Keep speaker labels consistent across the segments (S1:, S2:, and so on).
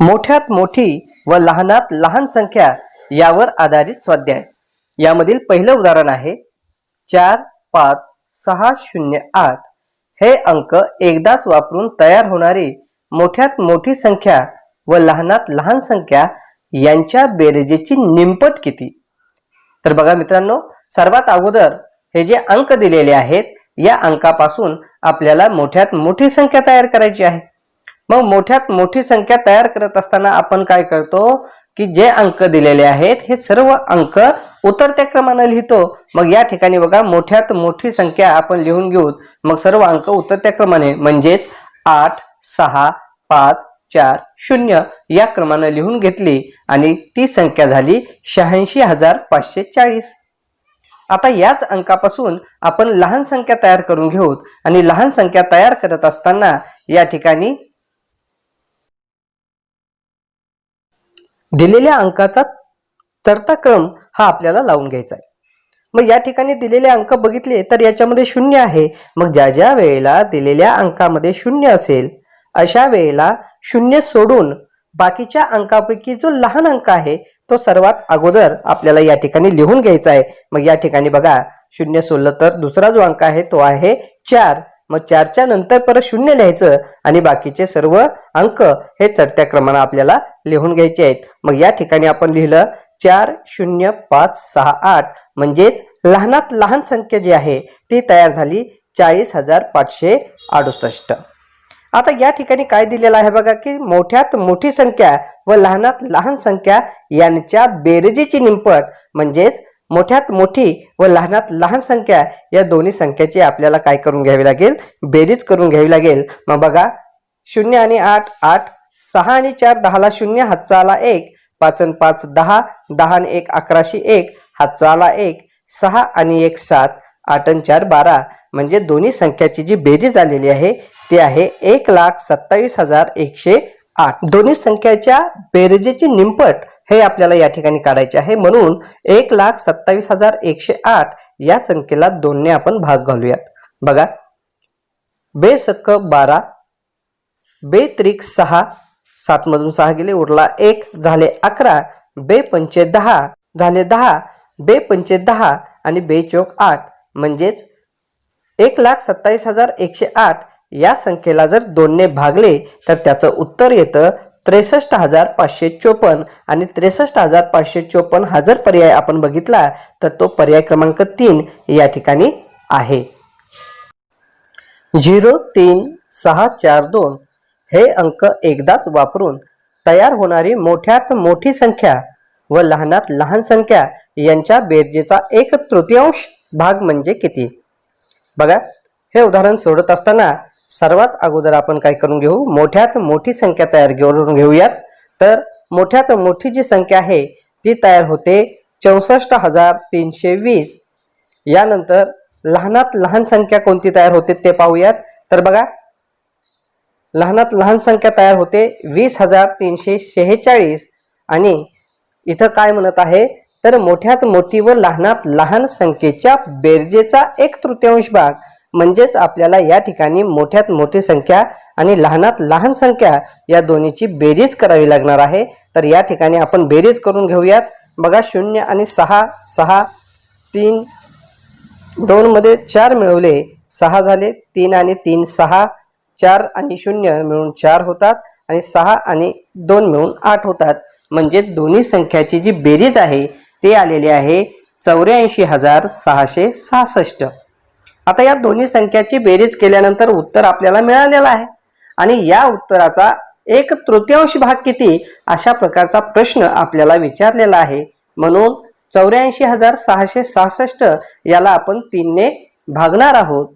S1: मोठ्यात मोठी व लहानात लहान संख्या यावर आधारित स्वाध्याय. यामधील पहिलं उदाहरण आहे चार पाच सहा शून्य आठ. हे अंक एकदाच वापरून तयार होणारी मोठ्यात मोठी संख्या व लहानात लहान संख्या यांच्या बेरजेची निंपट किती? तर बघा मित्रांनो सर्वात अगोदर हे जे अंक दिलेले आहेत या अंकापासून आपल्याला मोठ्यात मोठी संख्या तयार करायची आहे. मग मोठ्यात मोठी संख्या तयार करत असताना आपण काय करतो की जे अंक दिलेले आहेत हे सर्व अंक उतरत्या क्रमानं लिहितो. मग या ठिकाणी बघा मोठ्यात मोठी संख्या आपण लिहून घेऊ. मग सर्व अंक उतरत्या क्रमाने म्हणजेच आठ सहा पाच चार शून्य या क्रमानं लिहून घेतली आणि ती संख्या झाली शहाऐंशी हजार पाचशे चाळीस. आता याच अंकापासून आपण लहान संख्या तयार करून घेऊ आणि लहान संख्या तयार करत असताना या ठिकाणी दिलेल्या अंकाचा चढता क्रम हा आपल्याला लावून घ्यायचा आहे. मग या ठिकाणी दिलेले अंक बघितले तर याच्यामध्ये शून्य आहे. मग ज्या ज्या वेळेला दिलेल्या अंकामध्ये शून्य असेल अशा वेळेला शून्य सोडून बाकीच्या अंकापैकी जो लहान अंक आहे तो सर्वात अगोदर आपल्याला या ठिकाणी लिहून घ्यायचा आहे. मग या ठिकाणी बघा शून्य सोडलं तर दुसरा जो अंक आहे तो आहे चार. मग चारच्या नंतर परत शून्य लिहायचं आणि बाकीचे सर्व अंक हे चढत्या क्रमानं आपल्याला लिहून घ्यायचे आहेत. मग या ठिकाणी आपण लिहिलं चार शून्य पाच सहा आठ. म्हणजेच लहानात लहान संख्या जी आहे ती तयार झाली चाळीस हजार पाचशे अडुसष्ट. आता या ठिकाणी काय दिलेलं आहे बघा की मोठ्यात मोठी संख्या व लहानात लहान संख्या यांच्या बेरजेची निंपट म्हणजेच मोठ्यात मोठी व लहानात लहान संख्या या दोन्ही संख्याची आपल्याला काय करून घ्यावी लागेल? बेरीज करून घ्यावी लागेल. मग बघा शून्य आणि आठ आठ सहा आणि चार दहाला शून्य हातचा आला एक. पाच आणि पाच दहा दहा आणि एक अकराशे एक. हातचा आला एक सहा आणि एक सात. आठ आणि चार बारा. म्हणजे दोन्ही संख्याची जी बेरीज आलेली आहे ती आहे एक लाख सत्तावीस हजार एकशे आठ. दोन्ही संख्याच्या बेरजेची निंपट हे आपल्याला या ठिकाणी काढायचे आहे. म्हणून एक लाख सत्तावीस हजार एकशे आठ या संख्येला दोनने आपण भाग घालूयात. बघा. बेसक्क बारा बे त्रिक सहा सातमधून सहा गेले उरला एक झाले अकरा बे पंचे दहा झाले दहा बे पंचे दहा आणि बे चौक आठ. म्हणजेच एक लाख सत्तावीस हजार एकशे आठ या संख्येला जर दोनने भागले तर त्याचं उत्तर येतं त्रेसष्ट हजार पाचशे चोपन्न आणि त्रेसष्ट हजार पाचशे चोपन्न हा जर पर्याय आपण बघितला तर तो पर्याय क्रमांक तीन या ठिकाणी आहे. झिरो तीन सहा चार दोन हे अंक एकदाच वापरून तयार होणारी मोठ्यात मोठी संख्या व लहानात लहान संख्या यांच्या बेरजेचा एक तृतीयांश भाग म्हणजे किती? बघा हे उदाहरण सोडत असताना सर्वात अगोदर आपण काय करून घेऊ? मोठ्यात मोठी संख्या तयार करून घेऊयात. तर मोठ्यात मोठी जी संख्या आहे ती तयार होते चौसष्ट हजार तीनशे वीस. यानंतर लहानात लहान संख्या कोणती तयार होते ते पाहूयात. तर बघा लहानात लहान संख्या तयार होते वीस हजार तीनशे शेहेचाळीस. आणि इथं काय म्हणत आहे? तर मोठ्यात मोठी व लहानात लहान संख्येच्या बेरजेचा एक तृतीयांश भाग. म्हणजेच आपल्याला या ठिकाणी मोठ्यात मोठी संख्या आणि लहानात लहान संख्या या दोन्हीची बेरीज करावी लागणार आहे. तर या ठिकाणी आपण बेरीज करून घेऊयात. बघा शून्य आणि सहा सहा तीन दोनमध्ये चार मिळवले सहा झाले तीन आणि तीन सहा चार आणि शून्य मिळून चार होतात आणि सहा आणि दोन मिळून आठ होतात. म्हणजे दोन्ही संख्याची जी बेरीज आहे ती आलेली आहे चौऱ्याऐंशी हजार सहाशे सहासष्ट. आता या दोन्ही संख्याची बेरीज केल्यानंतर उत्तर आपल्याला मिळालेलं आहे. आणि या उत्तराचा एक तृतीयांश भाग किती? अशा प्रकारचा प्रश्न आपल्याला विचारलेला आहे. म्हणून चौऱ्याऐंशी हजार सहाशे सहासष्ट याला आपण तीनने भागणार आहोत.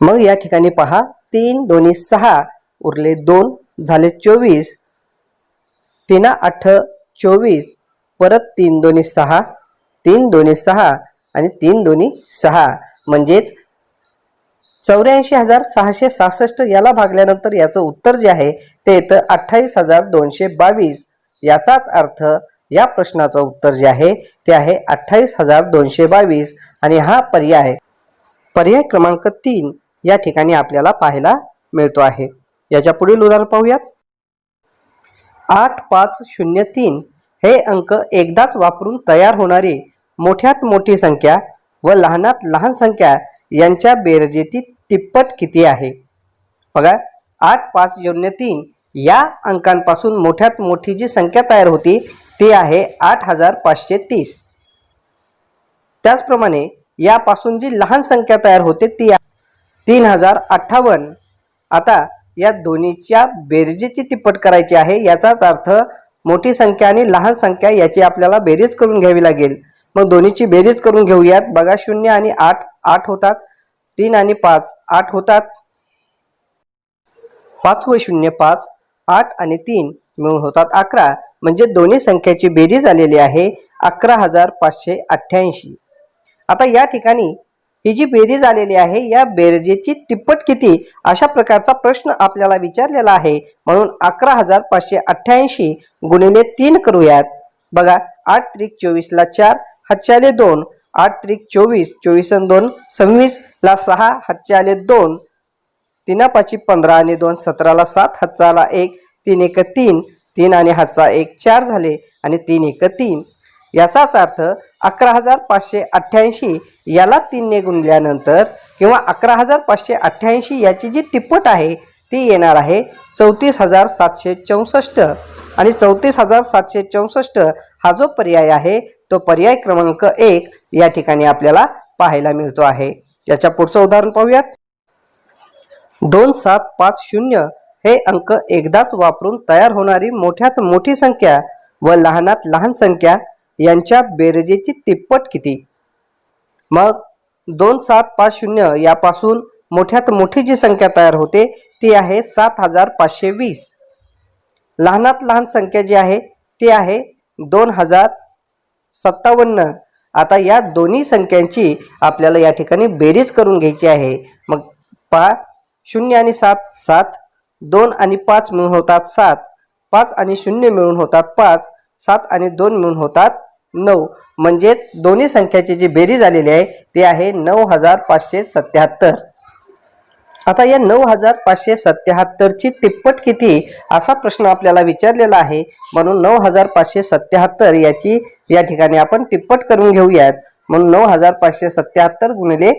S1: मग या ठिकाणी पहा. तीन दोन्ही सहा. उरले दोन झाले चोवीस. तीन आठ चोवीस. परत तीन दोन्ही सहा. तीन दोन्ही सहा. आणि तीन दोन्ही सहा. म्हणजेच चौऱ्याऐंशी हजार सहाशे सहासष्ट याला भागल्यानंतर याचं उत्तर जे आहे ते येतं अठ्ठावीस हजार दोनशे बावीस. याचाच अर्थ या प्रश्नाचं उत्तर जे आहे ते आहे अठ्ठावीस हजार दोनशे बावीस. आणि हा पर्याय पर्याय क्रमांक तीन या ठिकाणी आपल्याला पाहायला मिळतो आहे. याच्या पुढील उदाहरण पाहूयात. आठ पाच शून्य तीन हे अंक एकदाच वापरून तयार होणारी मोठ्यात मोठी संख्या व लहानात लहान संख्या यांच्या बेरजेची तिप्पट किती आहे? बघा आठ पाच शून्य तीन या अंकांपासून मोठ्यात मोठी जी संख्या तयार होती ती आहे आठ हजार पाचशे तीस. त्याचप्रमाणे यापासून जी लहान संख्या तयार होते ती तीन हजार अठ्ठावन्न. आता या दोन्हीच्या बेरजेची तिप्पट करायची आहे याचाच अर्थ मोठी संख्या आणि लहान संख्या याची आपल्याला बेरीज करून घ्यावी लागेल. मग दोन्हीची बेरीज करून घेऊयात. बघा शून्य आणि आठ आठ होतात. तीन आणि पाच आठ होतात. पाच व शून्य पाच आठ आणि तीन मिळून होतात अकरा. म्हणजे दोन्ही संख्येची बेरीज आलेली आहे अकरा हजार पाचशे अठ्ठ्याऐंशी. आता या ठिकाणी ही जी बेरीज आलेली आहे या बेरजेची तिप्पट किती? अशा प्रकारचा प्रश्न आपल्याला विचारलेला आहे. म्हणून अकरा हजार पाचशे अठ्ठ्याऐंशी गुणिले तीन करूयात. बघा आठ त्रिक चोवीसला चार हातचे आले दोन आठ त्रिक चोवीस चोवीस आणि दोन सव्वीस ला सहा हातचे आले दोन तीना पाची पंधरा आणि दोन सतराला सात हातचा एक तीन एक तीन तीन आणि हातचा एक चार झाले आणि तीन एक तीन. याचाच अर्थ अकरा हजार पाचशे अठ्ठ्याऐंशी याला तीनने गुणल्यानंतर किंवा अकरा हजार पाचशे अठ्ठ्याऐंशी याची जी तिप्पट आहे ती येणार आहे चौतीस हजार सातशे चौसष्ट. आणि चौतीस हजार सातशे चौसष्ट हा जो पर्याय आहे तो पर्याय क्रमांक एक या ठिकाणी आपल्याला पाहायला मिळतो आहे. याच्या पुढचं उदाहरण पाहूयात. दोन सात पाच शून्य हे अंक एकदाच वापरून तयार होणारी मोठ्यात मोठी संख्या व लहानात लहान संख्या यांच्या बेरजेची तिप्पट किती? मग दोन सात पाच शून्य यापासून मोठ्यात मोठी जी संख्या तयार होते ती आहे सात हजार पाचशे वीस. लहानात लहान संख्या जी आहे ती आहे दोन हजार सत्तावन्न. आता या दोन्ही संख्यांची आपल्याला या ठिकाणी बेरीज करून घ्यायची आहे. मग पा शून्य आणि सात सात. दोन आणि पाच मिळून होतात सात. पाच आणि शून्य मिळून होतात पाच. सात आणि दोन मिळून होतात नऊ. म्हणजेच दोन्ही संख्याची जी बेरीज आलेली आहे ती आहे नऊ हजार पाचशे सत्याहत्तर. आता या नऊ हजार पाचशे सत्याहत्तरची तिप्पट किती असा प्रश्न आपल्याला विचारलेला आहे. म्हणून नऊ हजार पाचशे सत्याहत्तर याची या ठिकाणी आपण तिप्पट करून घेऊयात. म्हणून नऊ हजार पाचशे सत्याहत्तर गुणिले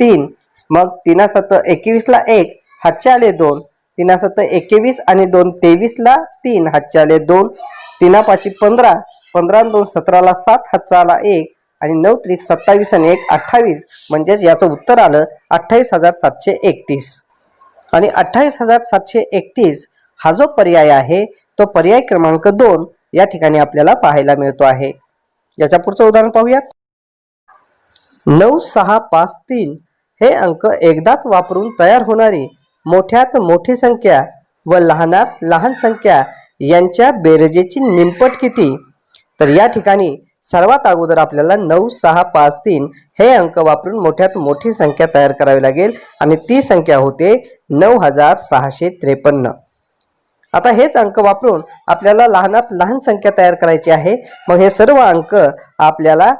S1: तीन. मग तिना सत एकवीसला एक हातचे आले दोन. तिना सत्त एकवीस आणि दोन तेवीसला तीन हातचे आले दोन. तिना पाची पंधरा पंधरा आणि दोन सतराला सात हातचा आला एक. आणि नऊ त्रिक सत्तावीस आणि एक अठ्ठावीस म्हणजेच याचं उत्तर आलं अठ्ठावीस हजार सातशे एकतीस. आणि अठ्ठावीस हजार सातशे एकतीस हा जो पर्याय आहे तो पर्याय क्रमांक दोन या ठिकाणी आपल्याला पाहायला मिळतो आहे. याच्या पुढचं उदाहरण पाहूयात. नऊ सहा पाच तीन हे अंक एकदाच वापरून तयार होणारी मोठ्यात मोठी संख्या व लहानात लहान संख्या यांच्या बेरजेची निमपट किती? तर या ठिकाणी सर्वात अगोदर आपल्याला नऊ सहा पाच तीन हे अंक वापरून मोठ्यात मोठी संख्या तयार करावी लागेल. आणि ती संख्या होते नऊ हजार सहाशे त्रेपन्न. आता हेच अंक वापरून आपल्याला लहानात लहान संख्या तयार करायची आहे. मग हे सर्व अंक आपल्याला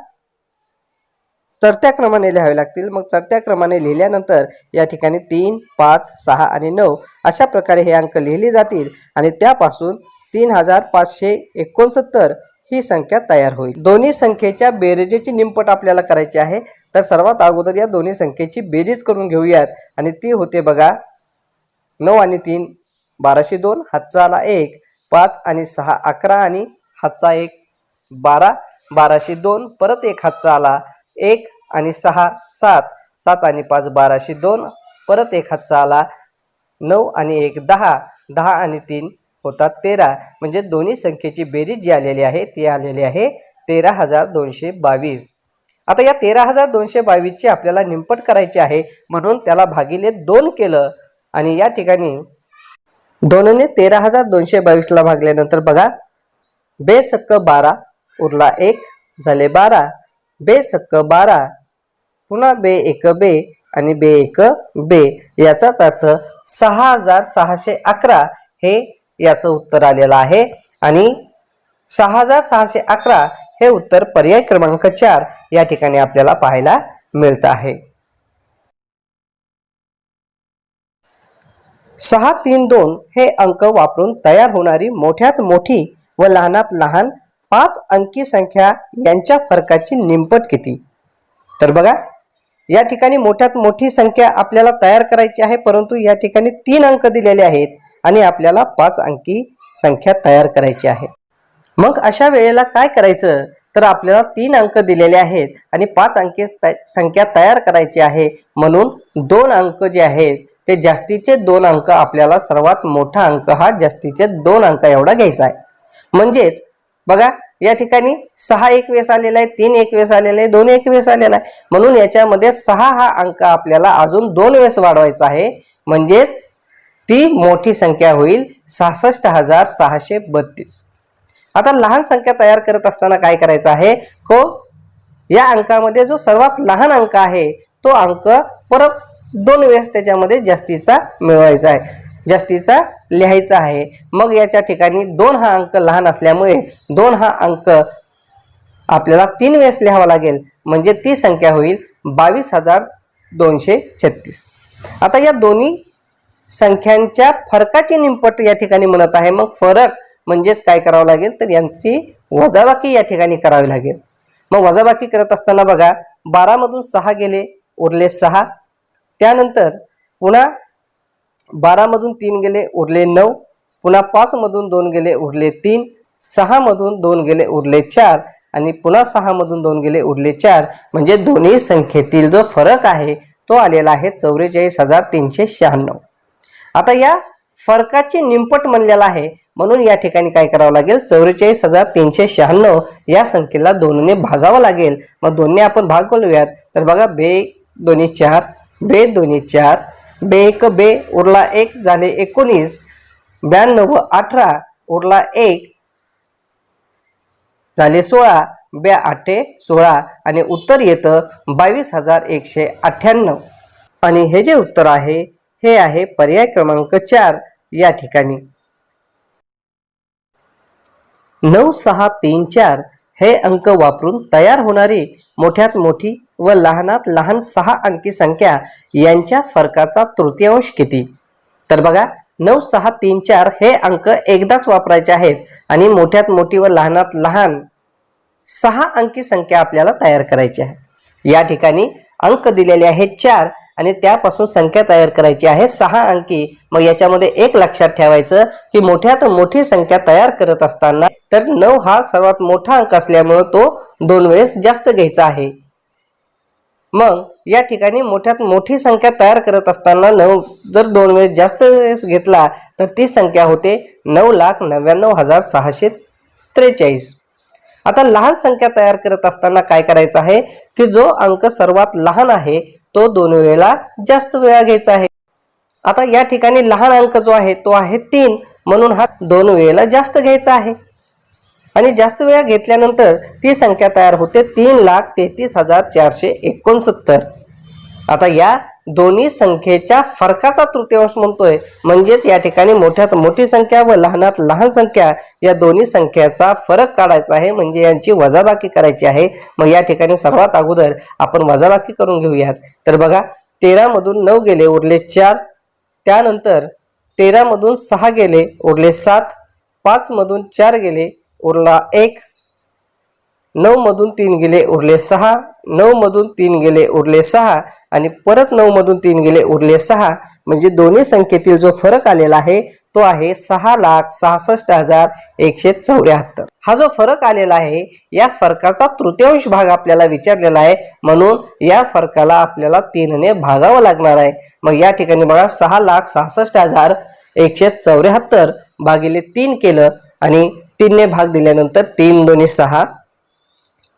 S1: चढत्या क्रमाने लिहावे लागतील. मग चढत्या क्रमाने लिहिल्यानंतर या ठिकाणी तीन पाच सहा आणि नऊ अशा प्रकारे हे अंक लिहिले जातील. आणि त्यापासून तीन हजार पाचशे एकोणसत्तर ही संख्या तयार होईल. दोन्ही संख्येच्या बेरजेची निमपट आपल्याला करायची आहे. तर सर्वात अगोदर या दोन्ही संख्येची बेरीज करून घेऊयात. आणि ती होते बघा नऊ आणि तीन बाराशे दोन हातचा आला एक पाच आणि सहा अकरा आणि हातचा एक बारा बाराशे दोन परत एक हातचा आला एक आणि सहा सात सात आणि पाच बाराशे दोन परत एक हातचा आला नऊ आणि एक दहा दहा आणि तीन होतात तेरा. म्हणजे दोन्ही संख्येची बेरीज जी आलेली आहे ती आलेली आहे तेरा हजार दोनशे बावीस. आता या तेरा हजार दोनशे बावीसची आपल्याला निंपट करायची आहे म्हणून त्याला भागिले दोन केलं. आणि या ठिकाणी दोनने तेरा हजार दोनशे बावीसला भागल्यानंतर बघा बेसक्क बारा उरला एक झाले बारा. बेसक्क बारा पुन्हा बे एक बे आणि बे एक बे. याचाच अर्थ सहा हजार सहाशे अकरा हे याचं उत्तर आलेलं आहे. आणि सहा हजार सहाशे अकरा हे उत्तर पर्याय क्रमांक चार या ठिकाणी आपल्याला पाहायला मिळत आहे. सहा तीन दोन हे अंक वापरून तयार होणारी मोठ्यात मोठी व लहानात लहान पाच अंकी संख्या यांच्या फरकाची निंपट किती? तर बघा या ठिकाणी मोठ्यात मोठी संख्या आपल्याला तयार करायची आहे परंतु या ठिकाणी तीन अंक दिलेले आहेत. आणि आपल्याला पाच अंकी संख्या तयार करायची आहे. मग अशा वेळेला काय करायचं? तर आपल्याला तीन अंक दिलेले आहेत आणि पाच अंकी संख्या तयार करायची आहे. म्हणून दोन अंक जे आहेत ते जास्तीचे दोन अंक आपल्याला सर्वात मोठा अंक हा जास्तीचे दोन अंक एवढा घ्यायचा आहे. म्हणजेच बघा या ठिकाणी सहा एक वेळेस आलेला आहे तीन एक वेळेस आलेला आहे दोन एक वेस आलेला आहे. म्हणून याच्यामध्ये सहा हा अंक आपल्याला अजून दोन वेळेस वाढवायचा आहे. म्हणजेच ती मोठी संख्या होईल सहासष्ट हजार सहाशे बत्तीस. आता लहान संख्या तयार करत असताना काय करायचं आहे? को या अंकामध्ये जो सर्वात लहान अंक आहे तो अंक परत दोन वेळेस त्याच्यामध्ये जास्तीचा मिळवायचा आहे. जास्तीचा लिहायचा आहे. मग याच्या ठिकाणी दोन हा अंक लहान असल्यामुळे दोन हा अंक आपल्याला तीन वेळेस लिहावा लागेल. म्हणजे ती संख्या होईल बावीस हजार दोनशे छत्तीस. आता या दोन्ही संख्यांच्या फरकाची निमपट या ठिकाणी म्हणत आहे. मग फरक म्हणजेच काय करावं लागेल? तर यांची वजाबाकी या ठिकाणी करावी लागेल. मग वजाबाकी करत असताना बघा बारामधून सहा गेले उरले सहा. त्यानंतर पुन्हा बारामधून तीन गेले उरले नऊ. पुन्हा पाचमधून दोन गेले उरले तीन. सहामधून दोन गेले उरले चार. आणि पुन्हा सहामधून दोन गेले उरले चार. म्हणजे दोन्ही संख्येतील जो फरक आहे तो आलेला आहे चौवेचाळीस हजार तीनशे शहाण्णव. आता या फरकाची निमपट म्हणलेला आहे. म्हणून या ठिकाणी काय करावं लागेल? चौवेचाळीस हजार तीनशे शहाण्णव या संख्येला दोनने भागावं लागेल. मग दोन्ही आपण भाग बोलूयात. तर बघा बे दोन्ही चार बे दोन्ही चार बे एक बे उरला एक झाले एकोणीस. ब्याण्णव व अठरा उरला एक झाले सोळा. बे आठे सोळा. आणि उत्तर येतं बावीस हजार एकशे अठ्ठ्याण्णव. आणि हे जे उत्तर आहे हे आहे पर्याय क्रमांक चार या ठिकाणी. नऊ सहा तीन चार हे अंक वापरून तयार होणारी मोठ्यात मोठी व लहानात लहान सहा अंकी संख्या यांच्या फरकाचा तृतीयांश किती? तर बघा नऊ सहा तीन चार हे अंक एकदाच वापरायचे आहेत आणि मोठ्यात मोठी व लहानात लहान सहा अंकी संख्या आपल्याला तयार करायची आहे. या ठिकाणी अंक दिलेले आहेत चार आणि त्यापासून संख्या तयार करायची आहे सहा अंकी. मग याच्यामध्ये एक लक्षात ठेवायचं की मोठ्यात मोठी संख्या तयार करत असताना तर नऊ हा सर्वात मोठा अंक असल्यामुळे तो दोन वेळेस जास्त घ्यायचा आहे. मग या ठिकाणी मोठ्यात मोठी संख्या तयार करत असताना नऊ जर दोन वेळेस जास्त वेळेस घेतला तर ती संख्या होते नऊ लाख नव्याण्णव हजार सहाशे त्रेचाळीस. आता लहान संख्या तयार करत असताना काय करायचं आहे की जो अंक सर्वात लहान आहे तो दोन वेळेला जास्त वेळा घ्यायचा आहे. आता या ठिकाणी लहान अंक जो आहे तो आहे तीन. म्हणून हा दोन वेळेला जास्त घ्यायचा आहे. आणि जास्त वेळा घेतल्यानंतर ती संख्या तयार होते तीन लाख तेहतीस हजार चारशे एकोणसत्तर. आता या दोन्ही संख्येच्या फरकाचा तृतीयांश म्हणतोय. म्हणजेच या ठिकाणी मोठ्यात मोठी संख्या व लहानात लहान संख्या या दोन्ही संख्याचा फरक काढायचा आहे. म्हणजे यांची वजाबाकी करायची आहे. मग या ठिकाणी सर्वात अगोदर आपण वजाबाकी करून घेऊयात. तर बघा तेरामधून नऊ गेले उरले चार. त्यानंतर तेरामधून सहा गेले उरले सात. पाचमधून चार गेले उरला एक. नऊ मधून तीन गेले उरले सहा. नऊ मधून तीन गेले उरले सहा. आणि परत नऊ मधून तीन गेले उरले सहा. म्हणजे दोन्ही संख्येतील जो फरक आलेला आहे तो आहे सहा लाख सहासष्ट हजार एकशे चौऱ्याहत्तर. हा जो फरक आलेला आहे या फरकाचा तृतीयांश भाग आपल्याला विचारलेला आहे. म्हणून या फरकाला आपल्याला तीनने भागावं लागणार आहे. मग या ठिकाणी बघा सहा लाख सहासष्ट हजार एकशे चौऱ्याहत्तर भागिले तीन केलं. आणि तीनने भाग दिल्यानंतर तीन दोन्ही सहा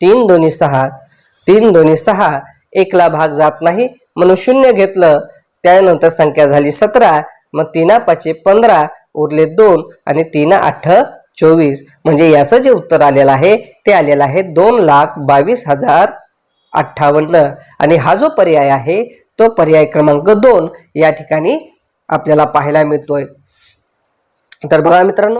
S1: तीन दोन्ही सहा तीन दोन्ही सहा एकला भाग जात नाही. म्हणून शून्य घेतलं. त्यानंतर संख्या झाली सतरा मग तीना पाचशे पंधरा उरले दोन आणि तीन आठ चोवीस. म्हणजे याचं जे उत्तर आलेलं आहे ते आलेलं आहे दोन लाख बावीस हजार अठ्ठावन्न. आणि हा जो पर्याय आहे तो पर्याय क्रमांक दोन या ठिकाणी आपल्याला पाहायला मिळतोय. तर बघा मित्रांनो